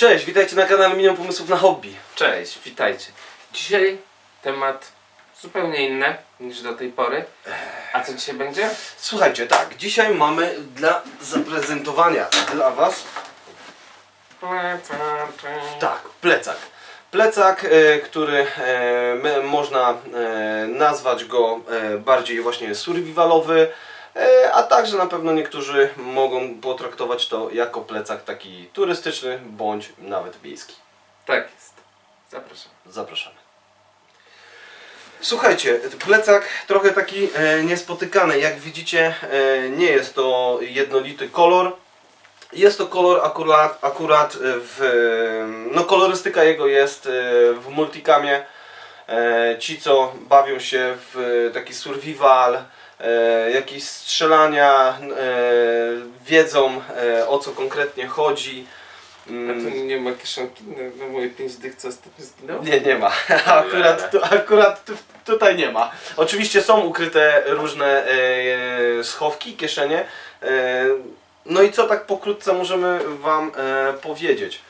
Cześć, witajcie na kanale Milion Pomysłów na Hobby. Cześć, witajcie. Dzisiaj temat zupełnie inny niż do tej pory. A co dzisiaj będzie? Słuchajcie, tak, dzisiaj mamy dla zaprezentowania dla Was tak, plecak. Plecak, e, który e, można e, nazwać go e, bardziej właśnie survivalowy, a także na pewno niektórzy mogą potraktować to jako plecak taki turystyczny bądź nawet miejski. Tak jest. Zapraszam. Zapraszamy. Słuchajcie, plecak trochę taki e, niespotykany. Jak widzicie, e, nie jest to jednolity kolor. Jest to kolor akurat, akurat w. e, No, kolorystyka jego jest e, w multicamie. E, ci, co bawią się w taki survival, e, jakieś strzelania, e, wiedzą e, o co konkretnie chodzi. A Mm, tu nie ma kieszonki na, na moje pięć dych, co ostatnio zginął? nie, nie ma. Akurat, tu, akurat tu, tutaj nie ma. Oczywiście są ukryte różne e, schowki, kieszenie. E, no i co tak pokrótce możemy Wam e, powiedzieć?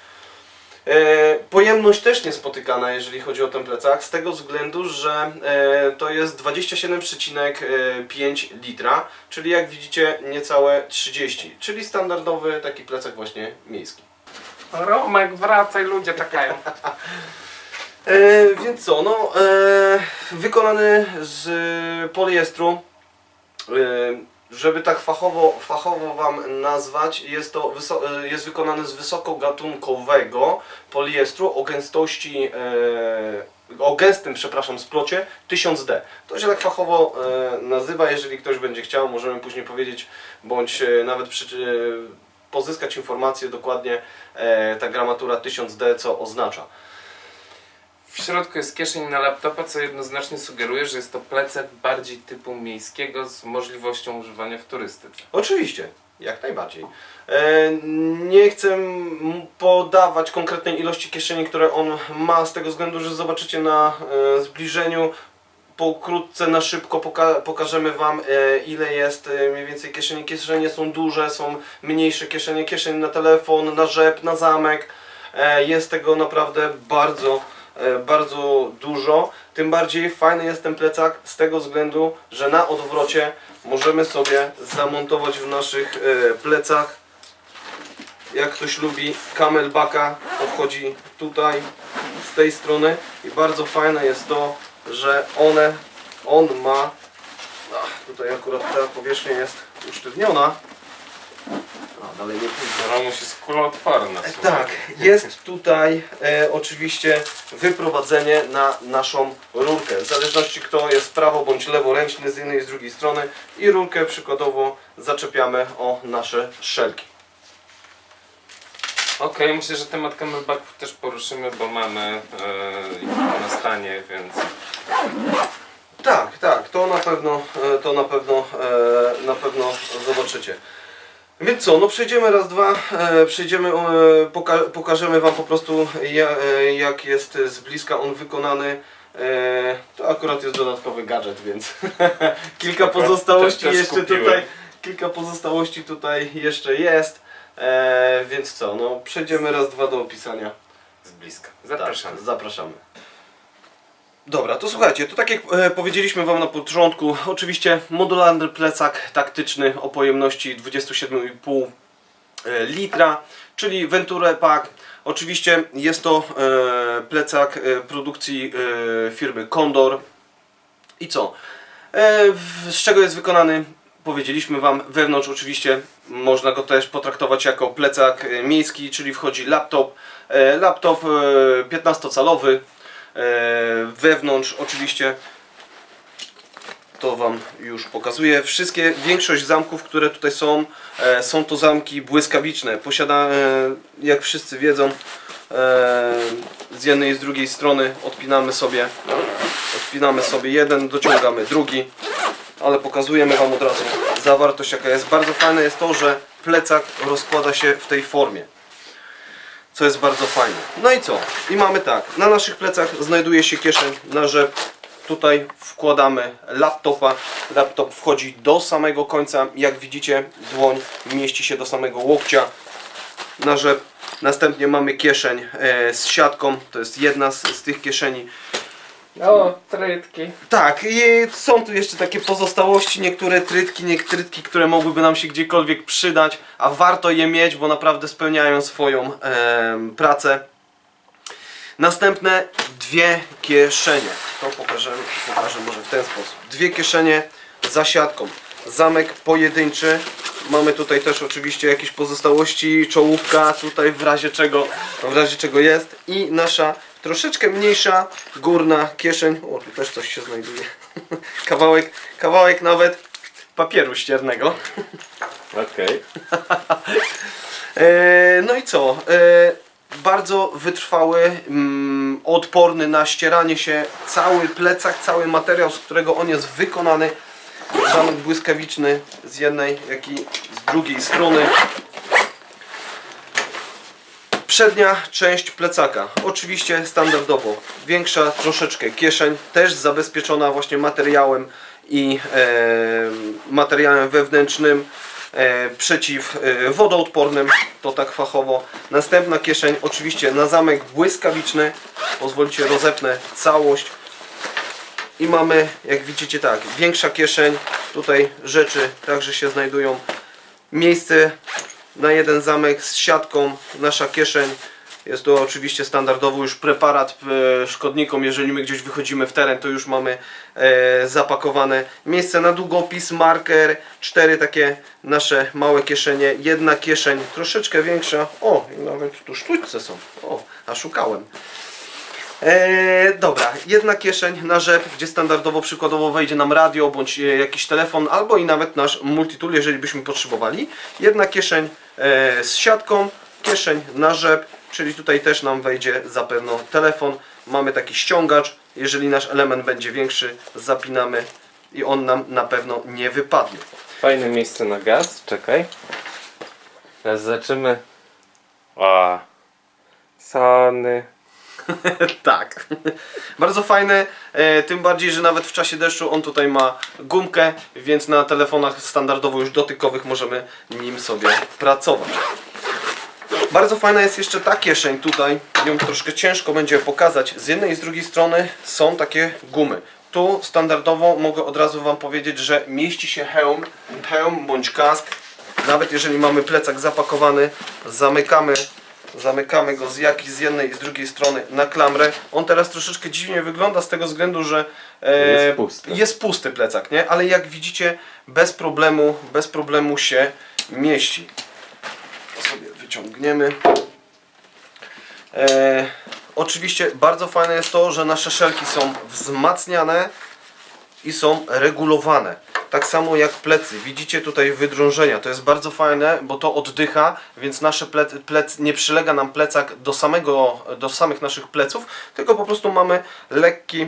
E, pojemność też niespotykana, jeżeli chodzi o ten plecak, z tego względu, że e, to jest 27,5 litra, czyli jak widzicie niecałe 30, czyli standardowy taki plecak właśnie miejski. Romek, wracaj, ludzie czekają. E, więc co, no, e, wykonany z poliestru, e, żeby tak fachowo, fachowo Wam nazwać, jest to e, jest wykonany z wysokogatunkowego poliestru o gęstości, e, o gęstym, przepraszam, splocie 1000D. To się tak fachowo e, nazywa, jeżeli ktoś będzie chciał, możemy później powiedzieć, bądź e, nawet przy, e, pozyskać informację dokładnie e, ta gramatura 1000D, co oznacza. W środku jest kieszeń na laptopa, co jednoznacznie sugeruje, że jest to plecak bardziej typu miejskiego z możliwością używania w turystyce. Oczywiście, jak najbardziej. E, nie chcę podawać konkretnej ilości kieszeni, które on ma, z tego względu, że zobaczycie na e, zbliżeniu. Pokrótce, na szybko poka- pokażemy Wam e, ile jest e, mniej więcej kieszeni. Kieszenie są duże, są mniejsze kieszenie, kieszeń na telefon, na rzep, na zamek. E, jest tego naprawdę bardzo, bardzo dużo. Tym bardziej fajny jest ten plecak z tego względu, że na odwrocie możemy sobie zamontować w naszych e, plecach. Jak ktoś lubi camelbacka, to wchodzi tutaj z tej strony i bardzo fajne jest to, że one, on ma, ach, tutaj akurat ta powierzchnia jest usztywniona, a dalej nie pójdę. Romuś jest kuloodporna. Tak, jest tutaj e, oczywiście wyprowadzenie na naszą rurkę. W zależności kto jest prawo bądź leworęczny z jednej i z drugiej strony i rurkę przykładowo zaczepiamy o nasze szelki. Okej, myślę, że temat camelbacków też poruszymy, bo mamy e, ich na stanie, więc Tak, tak, to na pewno, e, to na pewno, e, na pewno zobaczycie. Więc co, no przejdziemy raz, dwa, e, przejdziemy, e, poka pokażemy Wam po prostu ja, e, jak jest z bliska on wykonany. E, to akurat jest dodatkowy gadżet, więc kilka Spoko. pozostałości Też- też jeszcze kupiłem. tutaj, kilka pozostałości tutaj jeszcze jest. E, więc co, no przejdziemy raz, dwa do opisania. z bliska. Zapraszamy. Tak, zapraszamy. Dobra, to słuchajcie, to tak jak e, powiedzieliśmy Wam na początku, oczywiście modularny plecak taktyczny o pojemności 27,5 e, litra, czyli Venture Pack. Oczywiście jest to e, plecak produkcji firmy Condor. I co? Z czego jest wykonany? Powiedzieliśmy Wam, wewnątrz oczywiście można go też potraktować jako plecak miejski, czyli wchodzi laptop, laptop e, 15-calowy, e, wewnątrz oczywiście to Wam już pokazuję. Wszystkie, większość zamków, które tutaj są, e, są to zamki błyskawiczne. Posiada, e, jak wszyscy wiedzą, e, z jednej i z drugiej strony odpinamy sobie, odpinamy sobie jeden, dociągamy drugi, ale pokazujemy Wam od razu zawartość jaka jest. Bardzo fajne jest to, że plecak rozkłada się w tej formie co jest bardzo fajne. No i co? I mamy tak, na naszych plecach znajduje się kieszeń na rzep. Tutaj wkładamy laptopa. Laptop wchodzi do samego końca. Jak widzicie, dłoń mieści się do samego łokcia. Na rzep Następnie mamy kieszeń e, z siatką, to jest jedna z, z tych kieszeni. O, trytki. Tak, i są tu jeszcze takie pozostałości, niektóre trytki, niektóre trytki, które mogłyby nam się gdziekolwiek przydać, a warto je mieć, bo naprawdę spełniają swoją em, pracę. Następne dwie kieszenie. To pokażę, pokażę może w ten sposób. Dwie kieszenie za siatką. Zamek pojedynczy. Mamy tutaj też oczywiście jakieś pozostałości, czołówka tutaj w razie czego, w razie czego jest. I nasza troszeczkę mniejsza górna kieszeń. O, tu też coś się znajduje. kawałek, kawałek nawet papieru ściernego. Okej. E, no i co? E, bardzo wytrwały, mm, odporny na ścieranie się cały plecak, cały materiał, z którego on jest wykonany. Zamek błyskawiczny z jednej, jak i z drugiej strony. Przednia część plecaka, oczywiście standardowo, większa troszeczkę kieszeń, też zabezpieczona właśnie materiałem i e, materiałem wewnętrznym, e, przeciw e, wodoodpornym, to tak fachowo. Następna kieszeń, oczywiście na zamek błyskawiczny, pozwolicie rozepnę całość. I mamy, jak widzicie tak, większa kieszeń, tutaj rzeczy także się znajdują. Miejsce na jeden zamek z siatką, nasza kieszeń. Jest to oczywiście standardowo już preparat e, szkodnikom, jeżeli my gdzieś wychodzimy w teren, to już mamy e, zapakowane. Miejsce na długopis, marker, cztery takie nasze małe kieszenie, jedna kieszeń troszeczkę większa. O, i nawet tu sztućce są. O, a szukałem. Eee, dobra, jedna kieszeń na rzep, gdzie standardowo przykładowo wejdzie nam radio bądź e, jakiś telefon, albo i nawet nasz multitool, jeżeli byśmy potrzebowali. Jedna kieszeń e, z siatką, kieszeń na rzep, czyli tutaj też nam wejdzie zapewne telefon. Mamy taki ściągacz, jeżeli nasz element będzie większy, zapinamy i on nam na pewno nie wypadnie. Fajne miejsce na gaz, czekaj. Teraz zobaczymy. O, Sony. tak. Bardzo fajny, e, tym bardziej, że nawet w czasie deszczu on tutaj ma gumkę, więc na telefonach standardowo już dotykowych możemy nim sobie pracować. Bardzo fajna jest jeszcze ta kieszeń tutaj, ją troszkę ciężko będzie pokazać. Z jednej i z drugiej strony są takie gumy. Tu standardowo mogę od razu Wam powiedzieć, że mieści się hełm, hełm bądź kask. Nawet jeżeli mamy plecak zapakowany, zamykamy Zamykamy go z, jak, z jednej i z drugiej strony na klamrę. On teraz troszeczkę dziwnie wygląda z tego względu, że e, Jest pusty. jest pusty plecak, nie? Ale jak widzicie, bez problemu, bez problemu się mieści. To sobie wyciągniemy. E, oczywiście bardzo fajne jest to, że nasze szelki są wzmacniane i są regulowane. Tak samo jak plecy. Widzicie tutaj wydrążenia. To jest bardzo fajne, bo to oddycha, więc nasze plec, plec, nie przylega nam plecak do, samego, do samych naszych pleców, tylko po prostu mamy lekki,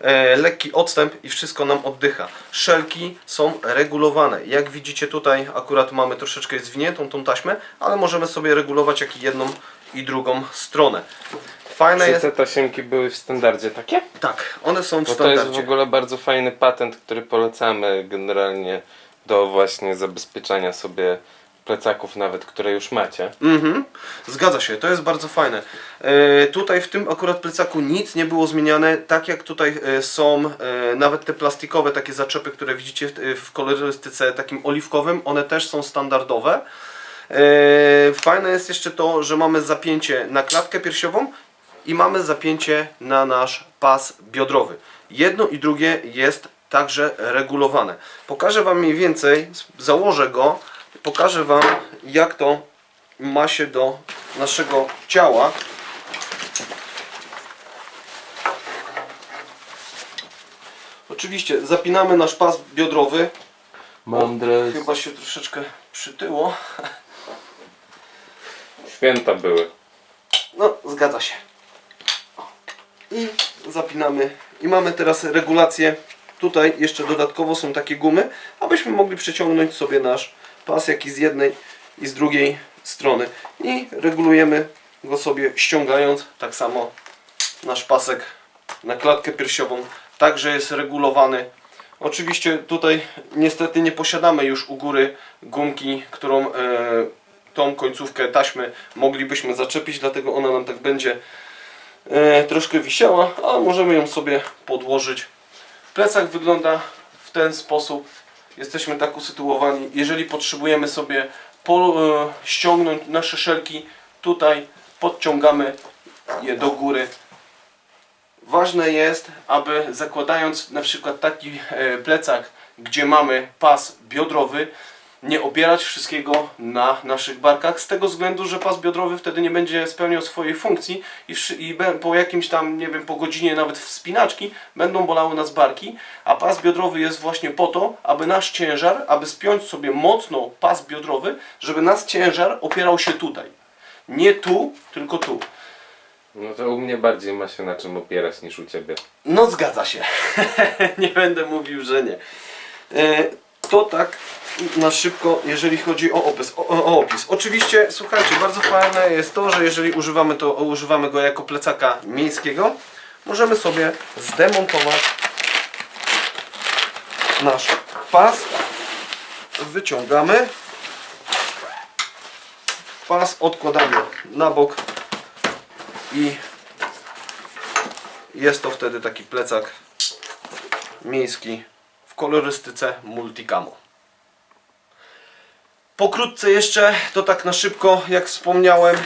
e, lekki odstęp i wszystko nam oddycha. Szelki są regulowane. Jak widzicie tutaj akurat mamy troszeczkę zwiniętą tą taśmę, ale możemy sobie regulować jak i jedną i drugą stronę. Fajne Czy jest... te tasiemki były w standardzie takie? Tak, one są w Bo to jest w ogóle bardzo fajny patent, który polecamy generalnie do właśnie zabezpieczania sobie plecaków nawet, które już macie. Mhm, zgadza się, to jest bardzo fajne. E, tutaj w tym akurat plecaku nic nie było zmieniane, tak jak tutaj e, są e, nawet te plastikowe takie zaczepy, które widzicie w, w kolorystyce takim oliwkowym, one też są standardowe. E, fajne jest jeszcze to, że mamy zapięcie na klatkę piersiową i mamy zapięcie na nasz pas biodrowy. Jedno i drugie jest także regulowane. Pokażę Wam mniej więcej, założę go, pokażę Wam jak to ma się do naszego ciała. Oczywiście zapinamy nasz pas biodrowy. Mądre. Chyba się troszeczkę przytyło. Święta były. No, zgadza się. I zapinamy. I mamy teraz regulację. Tutaj jeszcze dodatkowo są takie gumy, abyśmy mogli przeciągnąć sobie nasz pas, jak i z jednej i z drugiej strony. I regulujemy go sobie ściągając. Tak samo nasz pasek na klatkę piersiową także jest regulowany. Oczywiście tutaj niestety nie posiadamy już u góry gumki, którą e, tą końcówkę taśmy moglibyśmy zaczepić, dlatego ona nam tak będzie troszkę wisiała, ale możemy ją sobie podłożyć. Plecak wygląda w ten sposób. Jesteśmy tak usytuowani. Jeżeli potrzebujemy sobie po, e, ściągnąć nasze szelki, tutaj podciągamy je do góry. Ważne jest, aby zakładając na przykład taki e, plecak, gdzie mamy pas biodrowy, nie opierać wszystkiego na naszych barkach, z tego względu, że pas biodrowy wtedy nie będzie spełniał swojej funkcji i, i po jakimś tam, nie wiem, po godzinie nawet wspinaczki będą bolały nas barki, a pas biodrowy jest właśnie po to, aby nasz ciężar, aby spiąć sobie mocno pas biodrowy, żeby nasz ciężar opierał się tutaj. Nie tu, tylko tu. No to u mnie bardziej ma się na czym opierać niż u ciebie. No zgadza się. nie będę mówił, że nie. To tak na szybko, jeżeli chodzi o opis. O, o opis. Oczywiście, słuchajcie, bardzo fajne jest to, że jeżeli używamy, to używamy go jako plecaka miejskiego, możemy sobie zdemontować nasz pas. Wyciągamy. Pas odkładamy na bok i jest to wtedy taki plecak miejski w kolorystyce multicamo. Pokrótce jeszcze, to tak na szybko, jak wspomniałem,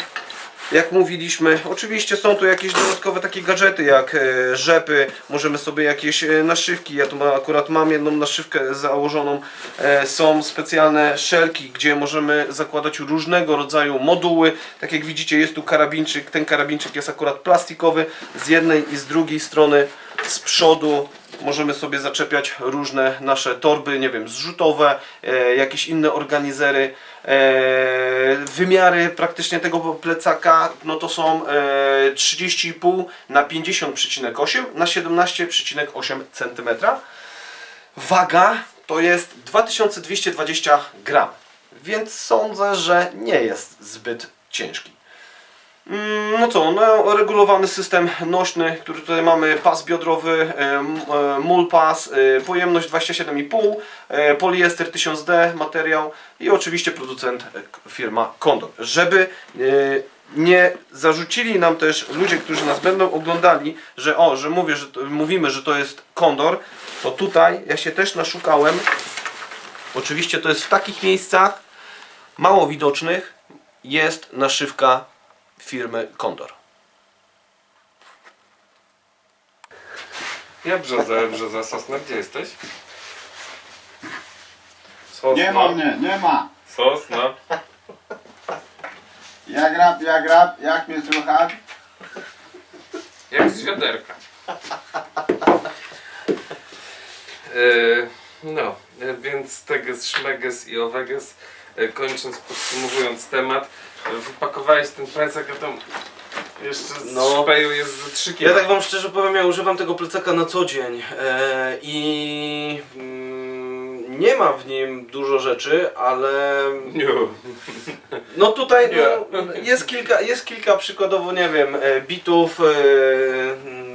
jak mówiliśmy, oczywiście są tu jakieś dodatkowe takie gadżety jak e, rzepy, możemy sobie jakieś e, naszywki, ja tu akurat mam jedną naszywkę założoną, e, są specjalne szelki, gdzie możemy zakładać różnego rodzaju moduły, tak jak widzicie jest tu karabinczyk, ten karabinczyk jest akurat plastikowy, z jednej i z drugiej strony, z przodu możemy sobie zaczepiać różne nasze torby, nie wiem, zrzutowe, e, jakieś inne organizery. E, wymiary praktycznie tego plecaka no to są e, 30,5 na 50,8 na 17,8 cm. Waga to jest 2220 gram, więc sądzę, że nie jest zbyt ciężki. Mm, No co, no, regulowany system nośny, który tutaj mamy, pas biodrowy, e, e, mul pas, e, pojemność 27,5, e, poliester 1000D materiał i oczywiście producent firma Condor. Żeby nie zarzucili nam też ludzie, którzy nas będą oglądali, że o, że mówię, że mówimy, że to jest Condor, to tutaj ja się też naszukałem. Oczywiście to jest w takich miejscach mało widocznych jest naszywka firmy Condor. Ja brzoza, brzoza sosna, gdzie jesteś? Sosna. Nie ma mnie, nie ma. Sosna. Jak rap, jak rap, jak mnie słychać? Jak z wiaderka. E, no, e, więc teges, szmeges i oweges. E, kończąc, podsumowując temat, e, wypakowałeś ten plecak, a tam jeszcze z No. szpeju jest ze 3 Ja kg. tak wam szczerze powiem, ja używam tego plecaka na co dzień e, i mm, nie ma w nim dużo rzeczy, ale Nie. no tutaj no, jest, kilka, jest kilka przykładowo, nie wiem, bitów, e,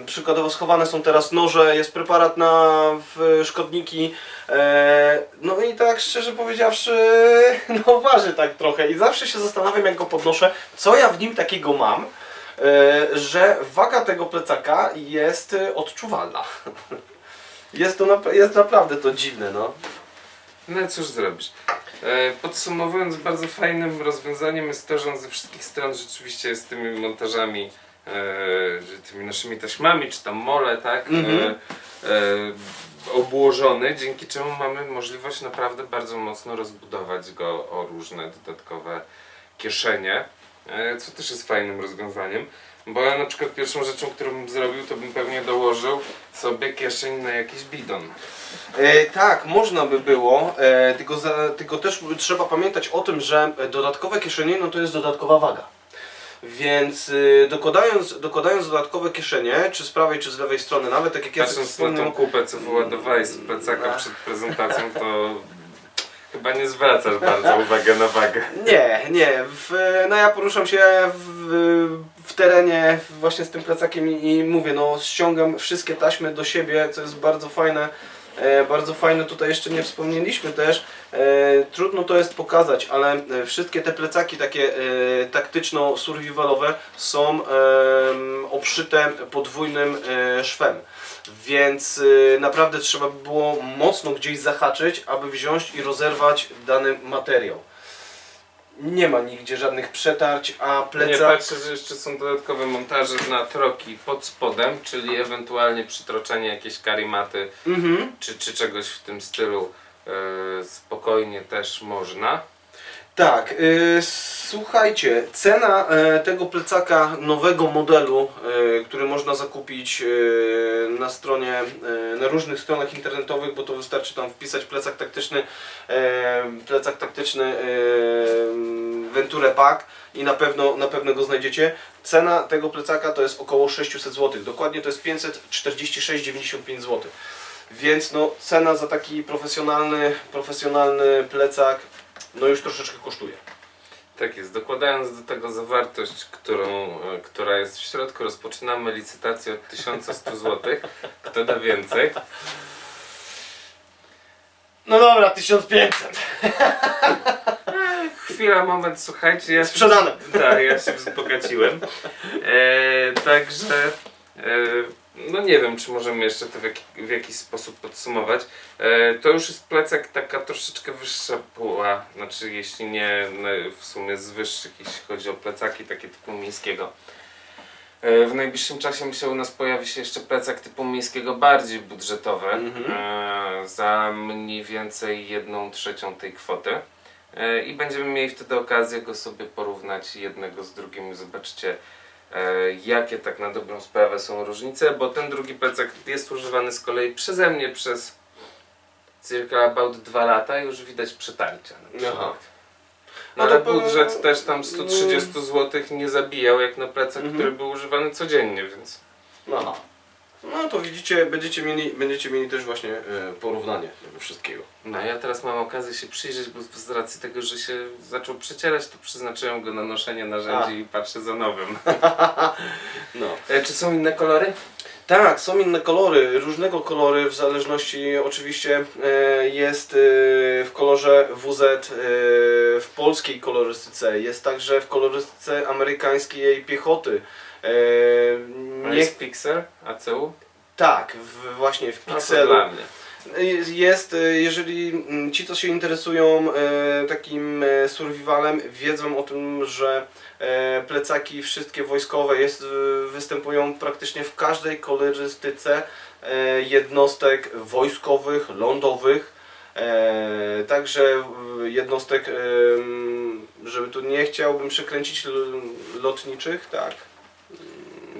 przykładowo schowane są teraz noże, jest preparat na szkodniki, no i tak szczerze powiedziawszy, no waży tak trochę i zawsze się zastanawiam jak go podnoszę, co ja w nim takiego mam, e, że waga tego plecaka jest e, odczuwalna. Jest to jest naprawdę to dziwne, no. No cóż zrobisz. E, Podsumowując, bardzo fajnym rozwiązaniem jest to, że on ze wszystkich stron rzeczywiście jest tymi montażami, e, tymi naszymi taśmami, czy tam mole, tak, Mhm. e, e, obłożony, dzięki czemu mamy możliwość naprawdę bardzo mocno rozbudować go o różne dodatkowe kieszenie, e, co też jest fajnym rozwiązaniem. Bo ja na przykład pierwszą rzeczą, którą bym zrobił, to bym pewnie dołożył sobie kieszeń na jakiś bidon. E, tak, można by było, e, tylko, za, tylko też trzeba pamiętać o tym, że dodatkowe kieszenie no to jest dodatkowa waga. Więc y, dokładając, dokładając dodatkowe kieszenie, czy z prawej, czy z lewej strony, nawet tak jak ja Patrząc na tą kupę, co wyładowałeś z plecaka No. przed prezentacją, to chyba nie zwracasz bardzo uwagi na wagę. Nie, nie. W, no ja poruszam się w, w terenie właśnie z tym plecakiem i, i mówię, no ściągam wszystkie taśmy do siebie, co jest bardzo fajne. E, bardzo fajne tutaj jeszcze nie wspomnieliśmy też. E, trudno to jest pokazać, ale e, wszystkie te plecaki takie taktyczno-survivalowe są obszyte podwójnym szwem. Więc naprawdę trzeba by było mocno gdzieś zahaczyć, aby wziąć i rozerwać dany materiał. Nie ma nigdzie żadnych przetarć, a Nie plecak... patrzę, że jeszcze są dodatkowe montaże na troki pod spodem, czyli ewentualnie przytroczenie jakiejś karimaty Mhm. czy, czy czegoś w tym stylu e, spokojnie też można. Tak, y, słuchajcie, cena e, tego plecaka nowego modelu, e, który można zakupić e, na stronie, na różnych stronach internetowych, bo to wystarczy tam wpisać plecak taktyczny, e, plecak taktyczny Venture Pack i na pewno, na pewno go znajdziecie. Cena tego plecaka to jest około 600 zł, dokładnie to jest 546,95 zł. Więc no, cena za taki profesjonalny, profesjonalny plecak no już troszeczkę kosztuje. Tak jest, dokładając do tego zawartość, którą, e, która jest w środku, rozpoczynamy licytację od 1100 zł. Kto da więcej? No dobra, 1500. Chwila, moment, słuchajcie. Ja się- Sprzedane. Tak, ja się wzbogaciłem. E, także, e, no nie wiem, czy możemy jeszcze to w, jaki, w jakiś sposób podsumować. E, to już jest plecak taka troszeczkę wyższa puła, znaczy jeśli nie no, w sumie z wyższych, jeśli chodzi o plecaki takie typu miejskiego. E, W najbliższym czasie myślę u nas pojawi się jeszcze plecak typu miejskiego bardziej budżetowy Mhm. e, za mniej więcej jedną trzecią tej kwoty. E, I będziemy mieli wtedy okazję go sobie porównać jednego z drugim i zobaczcie e, jakie tak na dobrą sprawę są różnice, bo ten drugi plecak jest używany z kolei przeze mnie przez circa about 2 lata i już widać przetarcia. Aha. No Ale po- budżet też tam 130 zł nie zabijał jak na plecak, Mhm. który był używany codziennie, więc Aha. No to widzicie, będziecie mieli, będziecie mieli też właśnie e, porównanie tego wszystkiego. No ja teraz mam okazję się przyjrzeć, bo z racji tego, że się zaczął przecierać, to przeznaczyłem go na noszenie narzędzi A. i patrzę za nowym. No. E, czy są inne kolory? Tak, są inne kolory, różnego kolory, w zależności oczywiście e, jest e, w kolorze WZ e, w polskiej kolorystyce, jest także w kolorystyce amerykańskiej piechoty. Nie jest Pixel, ACU? tak, w, właśnie w No to Pixelu. dla mnie. Jest, e, jeżeli mm, ci, co się interesują e, takim e, survivalem, wiedzą o tym, że plecaki wszystkie wojskowe jest, występują praktycznie w każdej kolorystyce jednostek wojskowych, lądowych. E, także jednostek, żeby tu nie chciałbym przekręcić lotniczych, tak.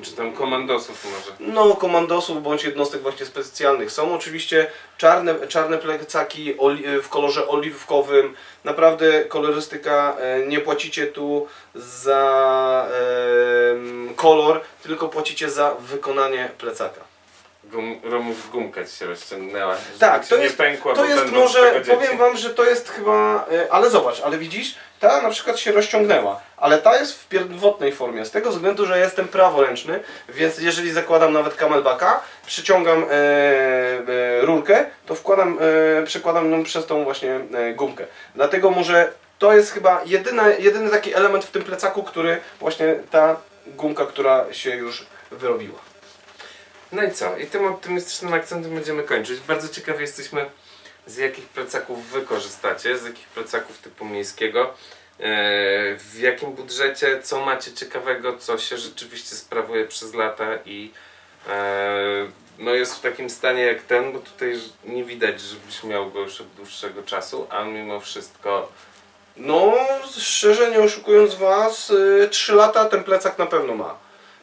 Czy tam komandosów może? No, komandosów bądź jednostek właśnie specjalnych. Są oczywiście czarne, czarne plecaki w kolorze oliwkowym. Naprawdę kolorystyka, e, nie płacicie tu za kolor, tylko płacicie za wykonanie plecaka. Gum, Romuś gumka ci się rozciągnęła. żeby Tak, ci to nie jest, pękła, to bo jest będą z może, dzieci. powiem wam, że to jest chyba, e, ale zobacz, ale widzisz, ta na przykład się rozciągnęła, ale ta jest w pierwotnej formie, z tego względu, że jestem praworęczny, więc jeżeli zakładam nawet camelbacka, przyciągam e, e, rurkę, to wkładam, e, przekładam ją przez tą właśnie e, gumkę. Dlatego może to jest chyba jedyna, jedyny taki element w tym plecaku, który właśnie ta gumka, która się już wyrobiła. No i co? I tym optymistycznym akcentem będziemy kończyć. Bardzo ciekawi jesteśmy, z jakich plecaków wy korzystacie, z jakich plecaków typu miejskiego, e, w jakim budżecie, co macie ciekawego, co się rzeczywiście sprawuje przez lata i e, no jest w takim stanie jak ten, bo tutaj nie widać, żebyś miał go już od dłuższego czasu, a mimo wszystko No, szczerze nie oszukując Was, 3 lata ten plecak na pewno ma.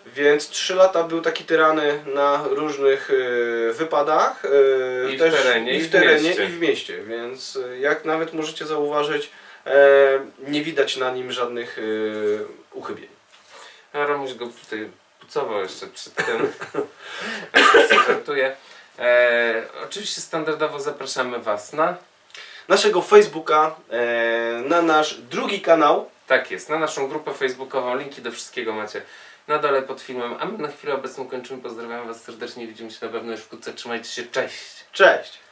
Więc 3 lata był taki tyrany na różnych y, wypadach. y, I w terenie, i w w terenie, mieście. i w mieście. Więc y, jak nawet możecie zauważyć, e, nie widać na nim żadnych y, uchybień. A Romuś go tutaj pucował jeszcze przed tym. Oczywiście żartuję. E, oczywiście standardowo zapraszamy Was na Naszego Facebooka, e, na nasz drugi kanał. Tak jest, na naszą grupę facebookową, linki do wszystkiego macie na dole pod filmem, a my na chwilę obecną kończymy, pozdrawiam Was serdecznie, widzimy się na pewno już wkrótce, trzymajcie się, cześć! Cześć!